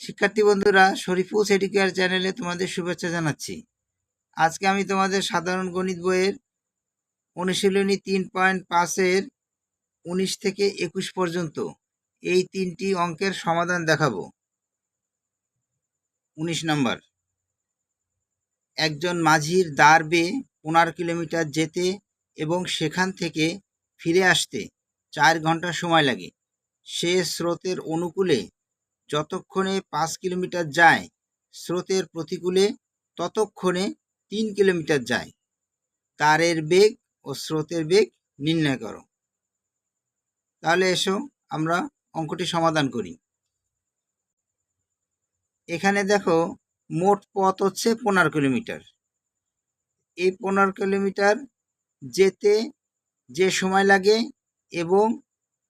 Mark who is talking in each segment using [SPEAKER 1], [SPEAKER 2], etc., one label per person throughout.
[SPEAKER 1] শিক্ষার্থী বন্ধুরা শরীফুস এডুকেয়ার চ্যানেলে তোমাদের শুভেচ্ছা জানাচ্ছি। আজকে আমি তোমাদের সাধারণ গণিত বইয়ের অনুশীলনী তিন পয়েন্ট পাঁচের উনিশ থেকে একুশ পর্যন্ত এই তিনটি অঙ্কের সমাধান দেখাবো। উনিশ নম্বর। একজন মাঝির দ্বার বেয়ে পনেরো কিলোমিটার যেতে এবং সেখান থেকে ফিরে আসতে চার ঘণ্টা সময় লাগে। সে স্রোতের অনুকূলে যতক্ষণে পাঁচ কিলোমিটার যায় স্রোতের প্রতিকূলে, ততক্ষণে তিন কিলোমিটার যায়। তারের বেগ ও স্রোতের বেগ নির্ণয় করো। তাহলে এসো আমরা অঙ্কটি সমাধান করি। এখানে দেখো মোট পথ হচ্ছে পনেরো কিলোমিটার। এই পনেরো কিলোমিটার যেতে যে সময় লাগে এবং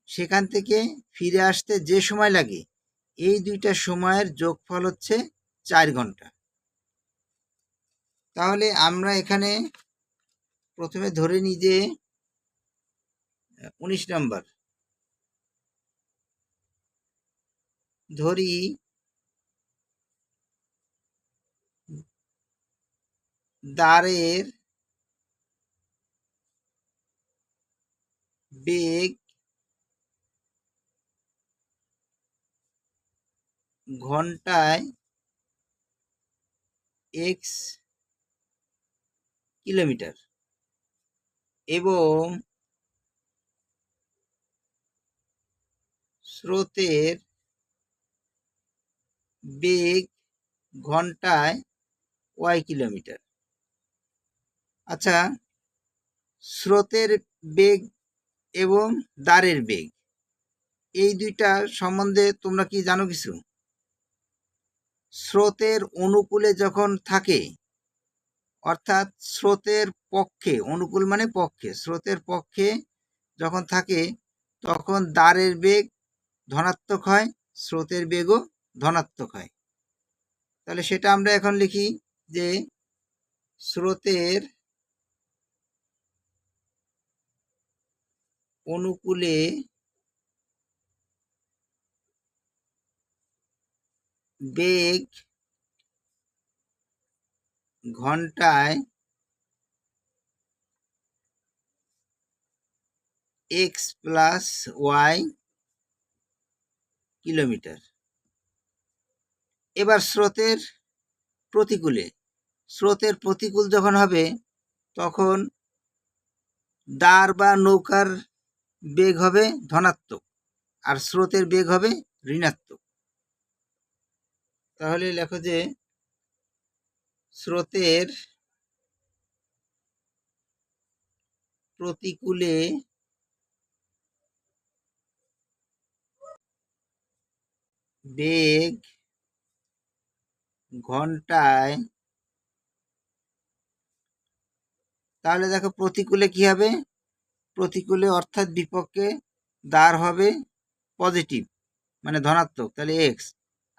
[SPEAKER 1] সেখান থেকে ফিরে আসতে যে সময় লাগে এই দুইটা সময়ের যোগফল হচ্ছে চার ঘণ্টা। তাহলে আমরা এখানে প্রথমে ধরে নিই যে, উনিশ নম্বর। ধরি, দ্বারের বেগ ঘন্টায় এক্স কিলোমিটার এবং স্রোতের বেগ ঘন্টায় ওয়াই কিলোমিটার। আচ্ছা স্রোতের বেগ এবং দ্বারের বেগ, এই দুইটা সম্বন্ধে তোমরা কি জানো কিছু? স্রোতের অনুকূলে যখন থাকে, অর্থাৎ স্রোতের পক্ষে, অনুকূল মানে পক্ষে, স্রোতের পক্ষে যখন থাকে, তখন দ্বারের বেগ ধনাত্মক হয়, স্রোতের বেগও ধনাত্মক হয়। তাহলে সেটা আমরা এখন লিখি যে স্রোতের অনুকূলে বেগ ঘন্টায় এক্স প্লাস ওয়াই কিলোমিটার। এবার স্রোতের প্রতিকূলে, স্রোতের প্রতিকূল যখন হবে, তখন দাঁড় বা নৌকার বেগ হবে ধনাত্মক, আর স্রোতের বেগ হবে ঋণাত্মক। তাহলে লেখো যে স্রোতের প্রতিকূলে বেগ ঘন্টায় তাহলে দেখো প্রতিকূলে কি হবে? প্রতিকূলে অর্থাৎ বিপক্ষে দাঁড় হবে পজিটিভ মানে ধনাত্মক, তাহলে এক্স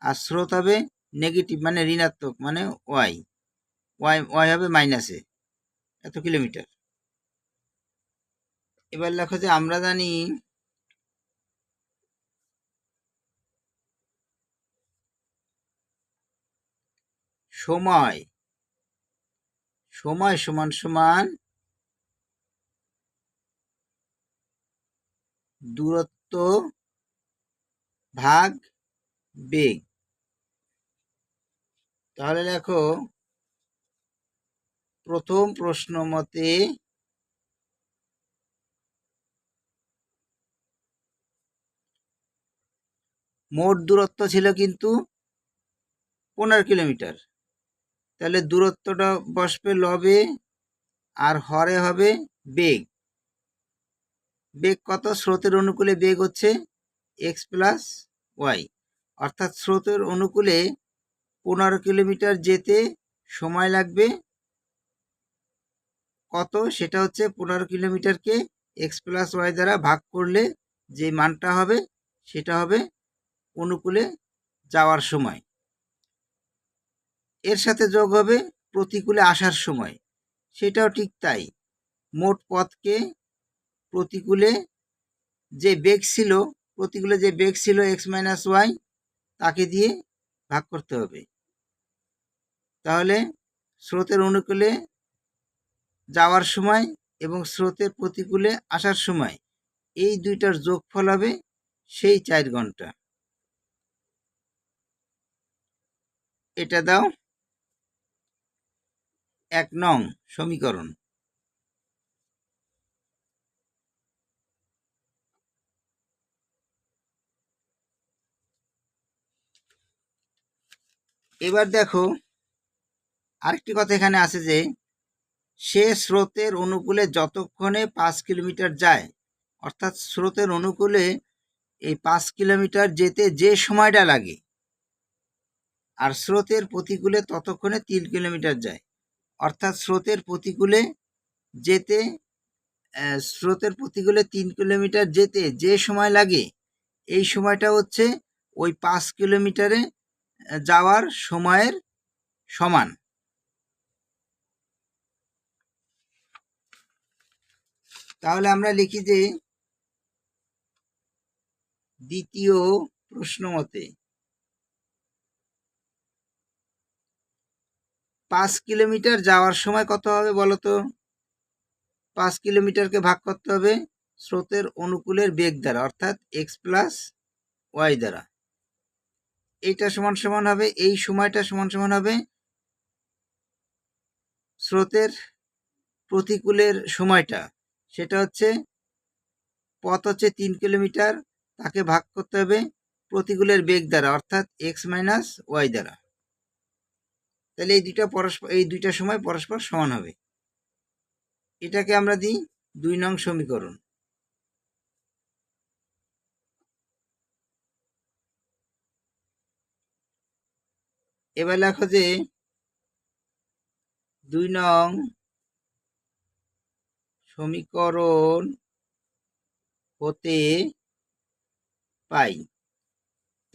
[SPEAKER 1] আর স্রোত হবে নেগেটিভ মানে ঋণাত্মক মানে ওয়াই ওয়াই ওয়াই হবে মাইনাসে এত কিলোমিটার এবার লেখো যে আমরা জানি সময়। সময় সমান সমান দূরত্ব ভাগ বেগ। তাহলে দেখো, প্রথম প্রশ্ন মতে মোট দূরত্ব ছিল কিন্তু পনেরো কিলোমিটার। তাহলে দূরত্বটা বসবে লবে আর হরে হবে বেগ। বেগ কত? স্রোতের অনুকূলে বেগ হচ্ছে এক্স প্লাস ওয়াই অর্থাৎ স্রোতের অনুকূলে পনেরো কিলোমিটার যেতে সময় লাগবে। কত? সেটা হচ্ছে পনেরো কিলোমিটারকে এক্স প্লাস ওয়াই দ্বারা ভাগ করলে যে মানটা হবে, সেটা হবে অনুকূলে যাওয়ার সময়। এর সাথে যোগ হবে প্রতিকূলে আসার সময়। সেটাও ঠিক তাই। মোট পথকে প্রতিকূলে যে বেগ ছিল, প্রতিকূলে যে বেগ ছিল এক্স মাইনাস ওয়াই তাকে দিয়ে ভাগ করতে হবে। তাহলে স্রোতের অনুকূলে যাওয়ার সময় এবং স্রোতের প্রতিকূলে আসার সময় এই দুইটার যোগফল হবে সেই চার ঘণ্টা। এটা দাও এক নং সমীকরণ। এবার দেখো আরেকটি কথা এখানে আছে যে, সে স্রোতের অনুকূলে যতক্ষণে পাঁচ কিলোমিটার যায়, অর্থাৎ স্রোতের অনুকূলে এই পাঁচ কিলোমিটার যেতে যে সময়টা লাগে, আর স্রোতের প্রতিকূলে ততক্ষণে তিন কিলোমিটার যায়। অর্থাৎ স্রোতের প্রতিকূলে যেতে স্রোতের প্রতিকূলে তিন কিলোমিটার যেতে যে সময় লাগে, এই সময়টা হচ্ছে ওই পাঁচ কিলোমিটারে যাওয়ার সময়ের সমান। তাহলে আমরা লিখি যে দ্বিতীয় প্রশ্ন মতে পাঁচ কিলোমিটার যাওয়ার সময় কত হবে বলো তো পাঁচ কিলোমিটারকে ভাগ করতে হবে স্রোতের অনুকূলের বেগ দ্বারা, অর্থাৎ এক্স প্লাস ওয়াই দ্বারা। এইটা সমান সমান হবে, এই সময়টা সমান সমান হবে স্রোতের প্রতিকূলের সময়টা। সেটা হচ্ছে পথ হচ্ছে তিন কিলোমিটার, তাকে ভাগ করতে হবে প্রতিকূলের বেগ দ্বারা, অর্থাৎ এক্স মাইনাস ওয়াই দ্বারা। তাহলে এই দুইটা পরস্পর এই দুইটা সময় পরস্পর সমান হবে। এটাকে আমরা দিই দুই নং সমীকরণ। এবার লেখো যে দুই নং সমীকরণ হতে পাই।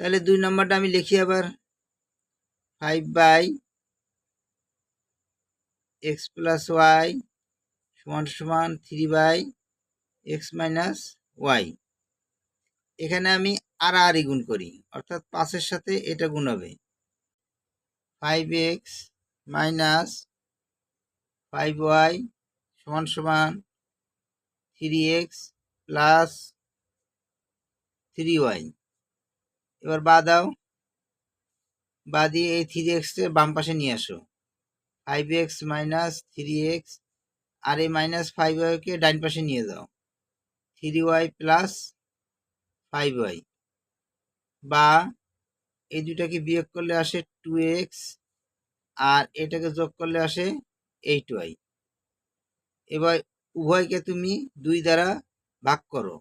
[SPEAKER 1] তাহলে দুই নম্বরটা আমি লিখি আবার। Five by x plus y সমান সমান three by x minus y এখানে আমি আর আর গুণ করি, অর্থাৎ পাঁচের সাথে এটা গুণ হবে। Five x minus five y সমান সমান three x plus three y এবার বা দাও। বা দিয়ে এই থ্রি এক্সকে বাম পাশে নিয়ে আসো। Five x minus three x আর এই মাইনাস ফাইভ ওয়াইকে ডাইন পাশে নিয়ে যাও three y plus five y বা, এই দুটাকে বিয়োগ করলে আসে টু এক্স আর এটাকে যোগ করলে আসে এইট ওয়াই এবার উভয়কে তুমি দুই দ্বারা ভাগ করো।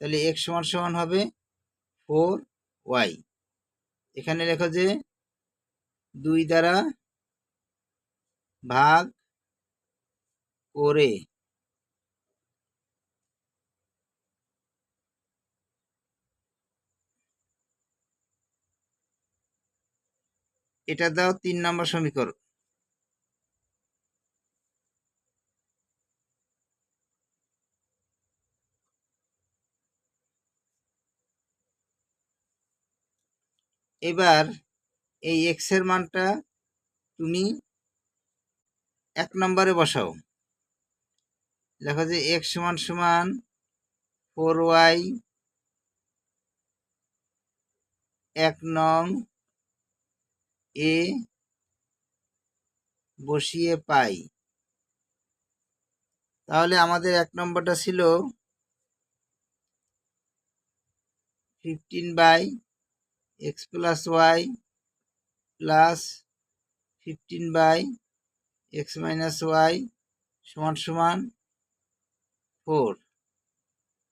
[SPEAKER 1] তাহলে এক্স সমান সমান হবে ফোর ওয়াই এখানে লেখো যে দুই দ্বারা ভাগ করে এটা দাও তিন নম্বর সমীকরণ। এবার এই এক্সের মানটা তুমি এক নম্বরে বসাও। দেখো যে এক্স সমান সমান ফোর ওয়াই এক নং এ বসিয়ে পাই। তাহলে আমাদের এক নম্বরটা ছিল fifteen by x plus y plus fifteen by x minus y সমান সমান ফোর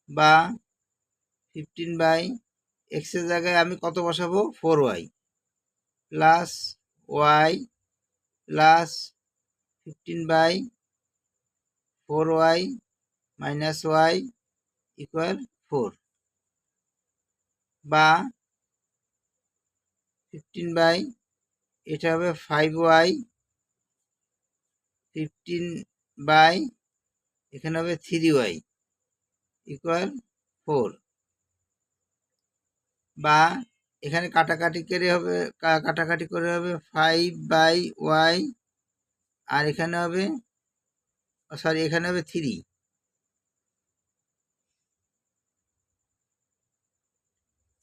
[SPEAKER 1] বা ফিফটিন বাই এক্সের জায়গায় আমি কত বসাবো? Four y plus y plus fifteen by four y minus y equal four বা ফিফটিন বাই এটা হবে ফাইভ ওয়াই ফিফটিন বাই এখানে হবে থ্রি ওয়াই ইকুয়াল ফোর বা এখানে কাটাকাটি করে হবে কাটাকাটি করে হবে ফাইভ বাই ওয়াই আর এখানে হবে সরি এখানে হবে থ্রি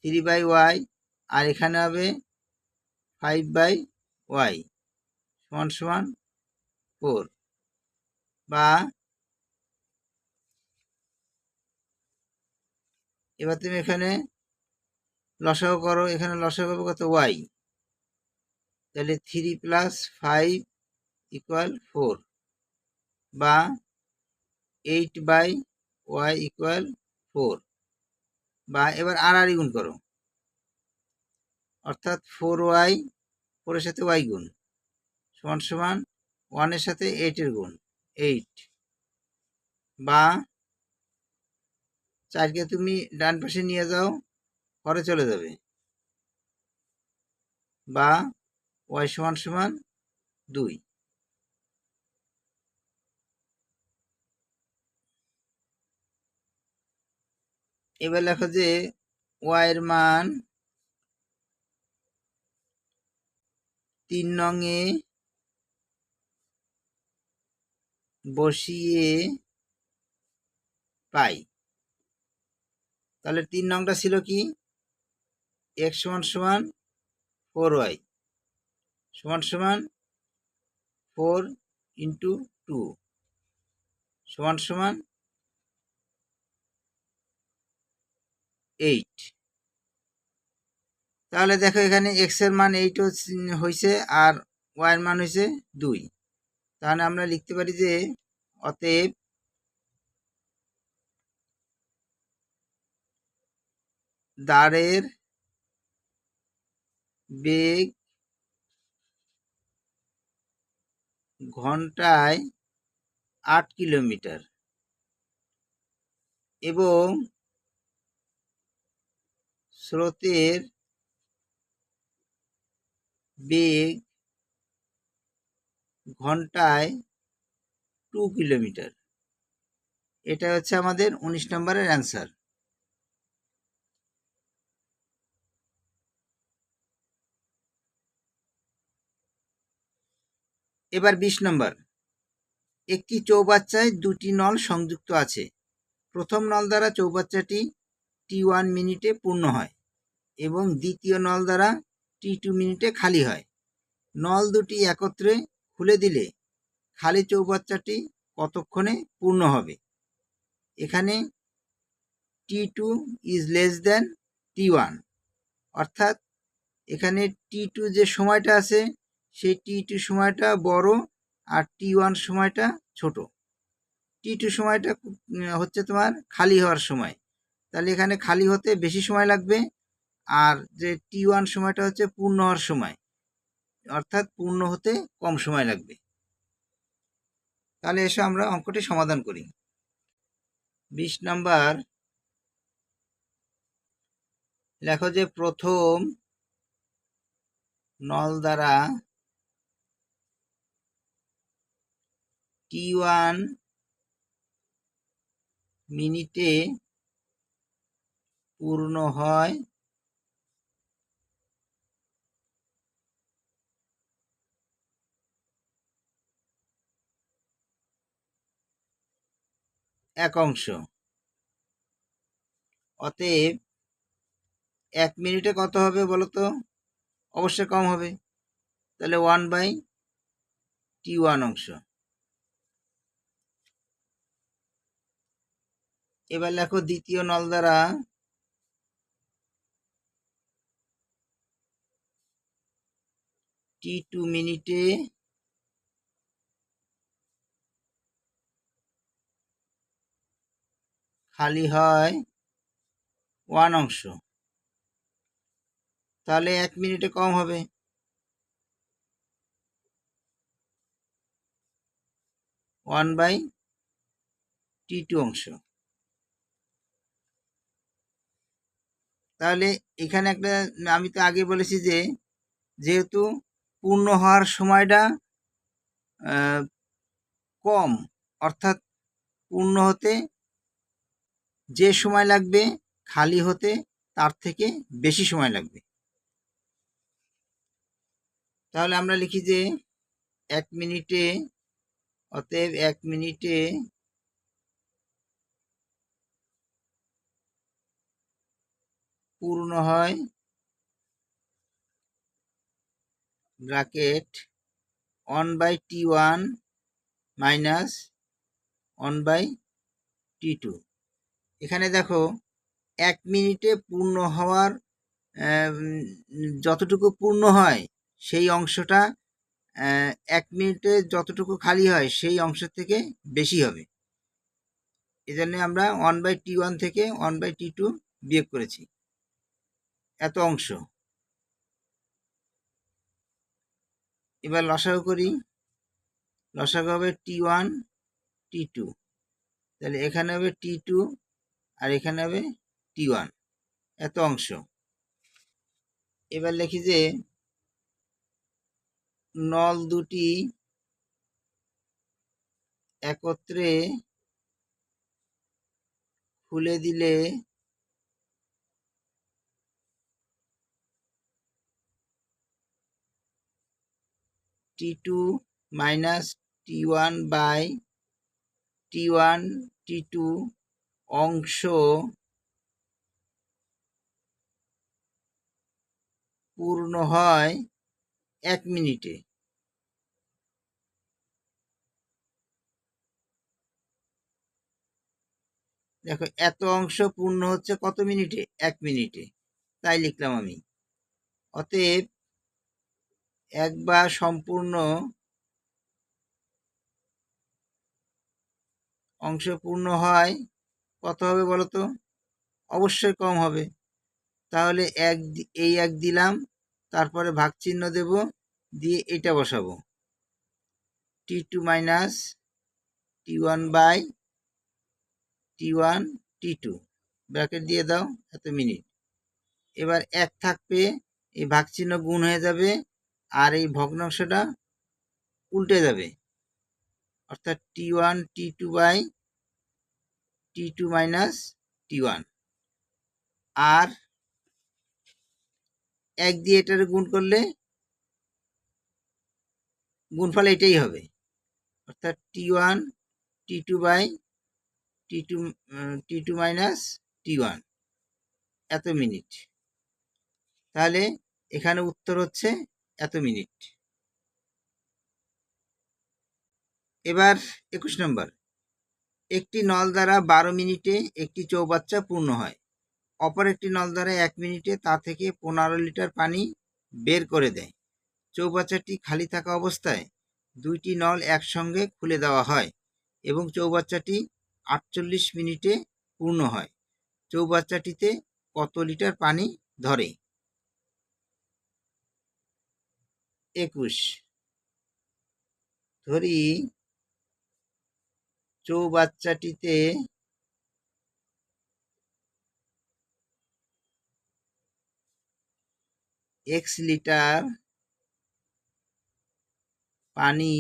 [SPEAKER 1] থ্রি বাই ওয়াই আর এখানে হবে ফাইভ বাই ওয়াই সমান সমান ফোর বা এবার তুমি এখানে লসাগু করো, এখানে লসাগু হবে কত? ওয়াই। তাহলে three plus five equal four বা eight by y equal four বা এবার আর আর গুণ করো। অর্থাৎ ফোর ওয়াই, ফোরের সাথে ওয়াই গুণ। সমান সমান ওয়ানের সাথে এইটের গুণ, এইট। বা চারকে তুমি ডান পাশে নিয়ে যাও, পরে চলে যাবে। বা ওয়াই সমান সমান দুই। এবার লেখো যে ওয়াইয়ের মান তিন নংয়ে বসিয়ে পাই। তাহলে তিন নংটা ছিল কি? এক্স সমান সমান ফোর ওয়াই সমান সমান ফোর ইন্টু টু সমান সমান এইট তাহলে দেখো এখানে এক্সের মান এইট হয়েছে আর ওয়াই এর মান হয়েছে দুই। তাহলে আমরা লিখতে পারি যে অতএব দাঁড়ের বেগ ঘন্টায় আট কিলোমিটার এবং স্রোতের বেগ ঘন্টায় টু কিলোমিটার। এটা হচ্ছে আমাদের উনিশ নম্বরের অ্যান্সার। এবার বিশ নম্বর। একটি চৌবাচ্চায় দুটি নল সংযুক্ত আছে। প্রথম নল দ্বারা চৌবাচ্চাটি টি ওয়ান মিনিটে পূর্ণ হয় এবং দ্বিতীয় নল দ্বারা টি টু মিনিটে খালি হয়। নল দুটি একত্রে খুলে দিলে খালি চৌবাচ্চাটি কতক্ষণে পূর্ণ হবে? এখানে t two is less than t one অর্থাৎ এখানে টি টু যে সময়টা আছে, সেই টি টু সময়টা বড় আর টি ওয়ান সময়টা ছোট। টি টু সময়টা হচ্ছে তোমার খালি হওয়ার সময়। তাহলে এখানে খালি হতে বেশি সময় লাগবে আর যে টি ওয়ান সময়টা হচ্ছে পূর্ণ হওয়ার সময়, অর্থাৎ পূর্ণ হতে কম সময় লাগবে। তাহলে এসে আমরা অঙ্কটি সমাধান করি। বিশ নাম্বার, লেখো যে প্রথম নল দ্বারা টি ওয়ান মিনিটে পূর্ণ হয় এক অংশ। অতএব এক মিনিটে কত হবে বলো তো অবশ্যই কম হবে। তাহলে ওয়ান বাই টি ওয়ান অংশ। এবার লেখো দ্বিতীয় নল দ্বারা টি টু মিনিটে খালি হয় ওয়ান অংশ। তাহলে এক মিনিটে কম হবে। ওয়ান বাই টি টু অংশ। তাহলে এখানে একটা, আমি তো আগে বলেছি যে, যেহেতু পূর্ণ হওয়ার সময়টা কম, অর্থাৎ পূর্ণ হতে যে সময় লাগবে খালি হতে, তার থেকে বেশি সময় লাগবে। তাহলে আমরা লিখি যে এক মিনিটে, অতএব এক মিনিটে পূর্ণ হয় bracket one by t one minus one by t two. এখানে দেখো, এক মিনিটে পূর্ণ হওয়ার যতটুকু পূর্ণ হয়, সেই অংশটা এক মিনিটে যতটুকু খালি হয়, সেই অংশের থেকে বেশি হবে। এজন্য আমরা ওয়ান বাই টি ওয়ান থেকে ওয়ান বাই টি টু বিয়োগ করেছি। এত অংশ। এবার লসাগু করি। লসাগু হবে টি ওয়ান টি টু তাহলে এখানে হবে টি টু আর এখানে হবে টি ওয়ান এত অংশ। এবার লিখি যে নল দুটি একত্রে খুলে দিলে t two minus t one by t one t two অংশ পূর্ণ হয় এক মিনিটে। দেখো, এত অংশ পূর্ণ হচ্ছে কত মিনিটে? এক মিনিটে। তাই লিখলাম আমি। অতএব একবার সম্পূর্ণ অংশ পূর্ণ হয় কত হবে বলো তো অবশ্যই কম হবে। তাহলে এক এই এক দিলাম, তারপরে ভাগ চিহ্ন দেব, দিয়ে এটা বসাবো। T two minus t one by t one t two bracket দিয়ে দাও, এত মিনিট এবার এক থাকবে, এই ভাগ চিহ্ন গুণ হয়ে যাবে, আর এই ভগ্নাংশটা উল্টে যাবে। অর্থাৎ t one t two by t two minus t one আর এক দিয়ে এটার গুণ করলে গুণফল এটাই হবে। অর্থাৎ t one t two by t two t two minus t one এত মিনিট। তাহলে এখানে উত্তর হচ্ছে এত মিনিট। এবার একুশ নম্বর। একটি নল দ্বারা বারো মিনিটে একটি চৌবাচ্চা পূর্ণ হয়। অপর একটি নল দ্বারা এক মিনিটে তা থেকে পনেরো লিটার পানি বের করে দেয়। চৌবাচ্চাটি খালি থাকা অবস্থায় দুইটি নল একসঙ্গে খুলে দেওয়া হয় এবং চৌবাচ্চাটি আটচল্লিশ মিনিটে পূর্ণ হয়। চৌবাচ্চাটিতে কত লিটার পানি ধরে? একুশ। ধরি চৌবাচ্চাটিতে এক্স লিটার পানি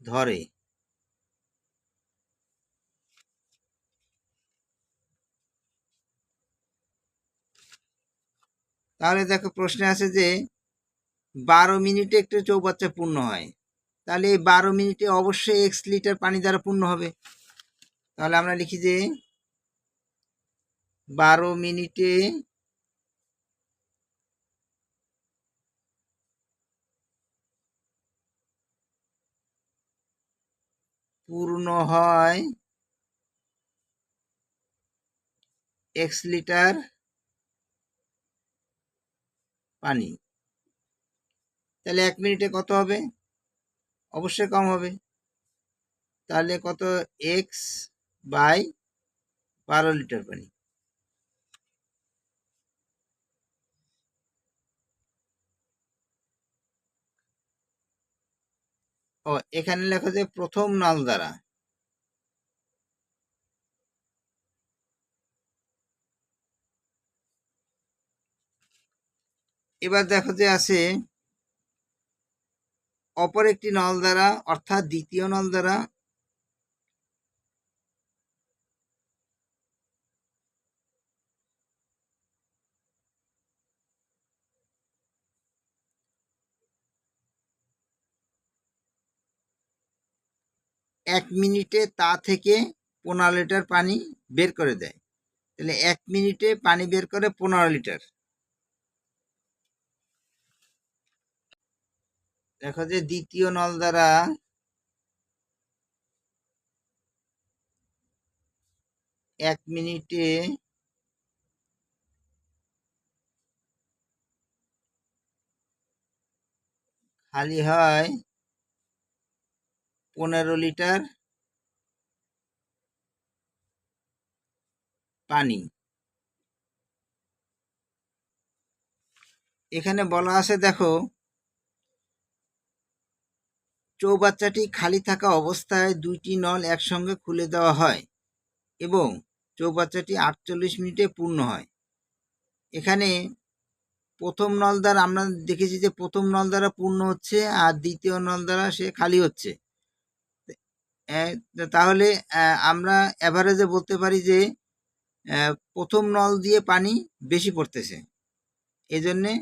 [SPEAKER 1] ধরে। তাহলে দেখো প্রশ্নে আছে যে, বারো মিনিটে একটু চৌবাচ্চা পূর্ণ হয়। তাহলে এই বারো মিনিটে অবশ্যই এক্স লিটার পানি দ্বারা পূর্ণ হবে। তাহলে আমরা লিখি যে বারো মিনিটে পূর্ণ হয় এক্স লিটার পানি। তাহলে এক মিনিটে কত হবে? অবশ্যই কম হবে। তাহলে কত? এক্স বাই বারো লিটার পানি। ও, এখানে লেখা যে প্রথম নল দ্বারা। এবার দেখো যে আছে অপর একটি নল দ্বারা, অর্থাৎ দ্বিতীয় নল দ্বারা, এক মিনিটে তা থেকে পনেরো লিটার পানি বের করে দেয়। তাহলে এক মিনিটে পানি বের করে পনেরো লিটার। দেখো যে দ্বিতীয় নল দ্বারা এক মিনিটে খালি হয় পনেরো লিটার পানি। এখানে বলা আছে দেখো চৌবাচ্চাটি খালি থাকা অবস্থায় দুইটি নল একসঙ্গে খুলে দেওয়া হয় এবং চৌবাচ্চাটি আটচল্লিশ মিনিটে পূর্ণ হয়। এখানে প্রথম নল দ্বারা আমরা দেখেছি যে প্রথম নল দ্বারা পূর্ণ হচ্ছে আর দ্বিতীয় নল দ্বারা সে খালি হচ্ছে। তাহলে আমরা অ্যাভারেজে বলতে পারি যে প্রথম নল দিয়ে পানি বেশি পড়তেছে। এই জন্যে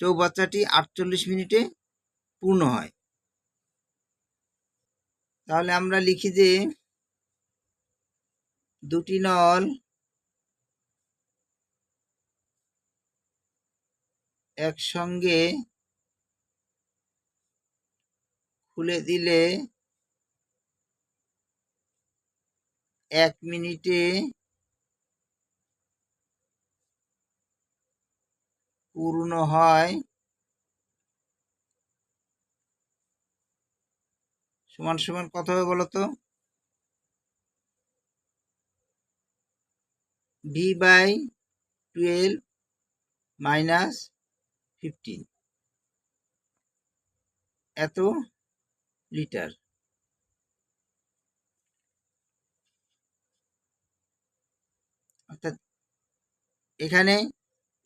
[SPEAKER 1] চৌবাচ্চাটি আটচল্লিশ মিনিটে পূর্ণ হয়। তাহলে আমরা লিখি যে দুটি নল একসঙ্গে খুলে দিলে এক মিনিটে পূর্ণ হয়। সমান সমান কত হবে বলো তো v by twelve minus fifteen এত লিটার অর্থাৎ এখানে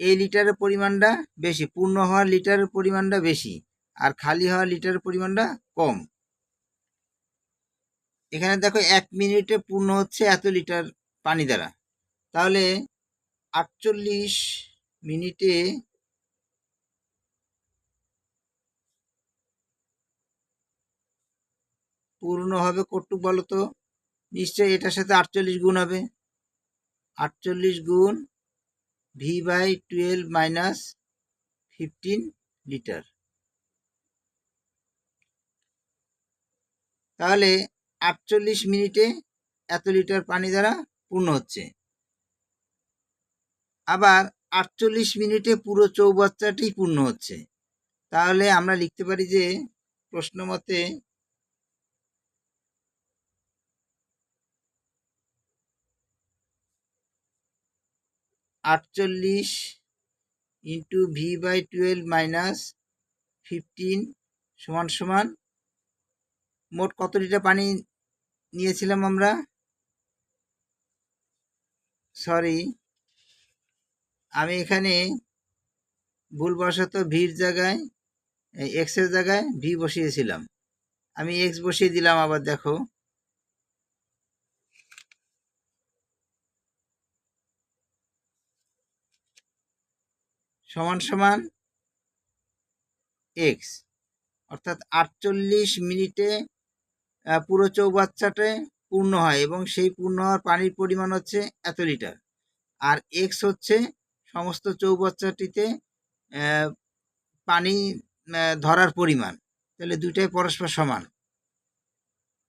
[SPEAKER 1] এই লিটারের পরিমাণটা বেশি, পূর্ণ হওয়ার লিটারের পরিমাণটা বেশি, আর খালি হওয়ার লিটারের পরিমাণটা কম। এখানে দেখো এক মিনিটে পূর্ণ হচ্ছে এত লিটার পানি দ্বারা। তাহলে আটচল্লিশ মিনিটে পূর্ণ হবে কটুক বলো তো? নিশ্চয়ই এটার সাথে আটচল্লিশ গুণ হবে। আটচল্লিশ গুণ v by twelve minus fifteen litre তাহলে আটচল্লিশ মিনিটে এত লিটার পানি দ্বারা পূর্ণ হচ্ছে। আবার আটচল্লিশ মিনিটে পুরো চৌবাচ্চাটি পূর্ণ হচ্ছে। তাহলে আমরা লিখতে পারি যে প্রশ্ন মতে আটচল্লিশ into v by twelve minus fifteen সমান সমান মোট কত লিটার পানি নিয়েছিলাম আমরা। সরি আমি এখানে ভুলবশত ভির জায়গায় এক্সের জায়গায় ভি বসিয়েছিলাম। আমি এক্স বসিয়ে দিলাম আবার দেখো। সমান সমান এক্স অর্থাৎ আটচল্লিশ মিনিটে পুরো চৌবাচ্চাটে পূর্ণ হয় এবং সেই পূর্ণ হওয়ার পানির পরিমাণ হচ্ছে এত লিটার। আর এক্স হচ্ছে সমস্ত চৌবাচ্চাটিতে পানি ধরার পরিমাণ। তাহলে দুইটাই পরস্পর সমান।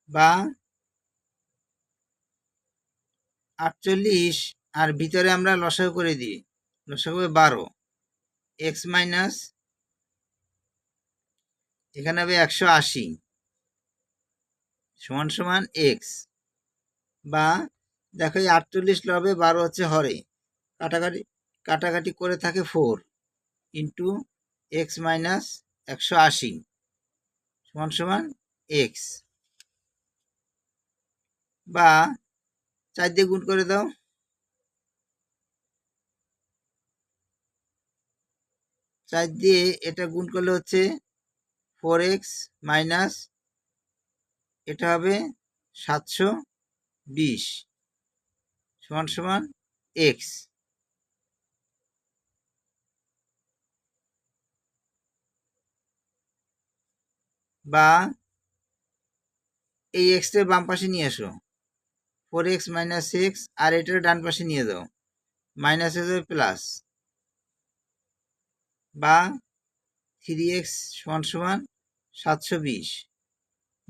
[SPEAKER 1] বা আটচল্লিশ, আর ভিতরে আমরা লসাগু করে দিই। লসাগু বারো। এক্স মাইনাস, এখানে হবে একশো আশি। সমান সমান এক্স বা দেখো এই আটচল্লিশ লবে বারো হচ্ছে হরে। কাটাকাটি কাটাকাটি করে থাকে ফোর ইন্টু এক্স মাইনাস একশো আশি। সমান সমান এক্স বা চার দিয়ে গুণ করে দাও। চার দিয়ে এটা গুণ করলে হচ্ছে ফোর এক্স মাইনাস এটা হবে সাতশো বিশ সমান সমান এক্স বা এই এক্সটা বাম পাশে নিয়ে এসো ফোর এক্স মাইনাস সিক্স আর এটার ডান পাশে নিয়ে যাও মাইনাস যাবে প্লাস বা থ্রি এক্স সমান সমান সাতশো বিশ।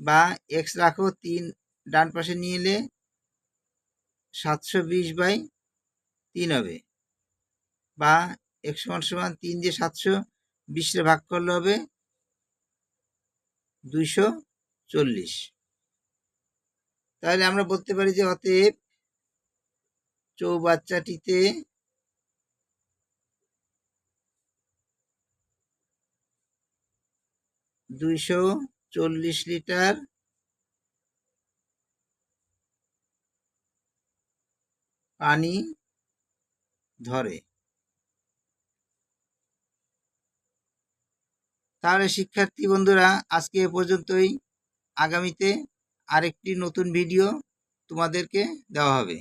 [SPEAKER 1] বা এক্স রাখো তিন, ডান পাশে নিয়ে এলে সাতশো বিশ বাই তিন হবে। বা এক্স সমান সমান তিন দিয়ে সাতশো বিশে ভাগ করলে হবে দুইশো চল্লিশ। তাহলে আমরা বলতে পারি যে অতএব চৌবাচ্চাটিতে দুইশো চল্লিশ লিটার। পানি ধরে। তাহলে শিক্ষার্থী বন্ধুরা, আজকে এ পর্যন্তই। আগামীতে আরেকটি নতুন ভিডিও তোমাদেরকে দেওয়া হবে।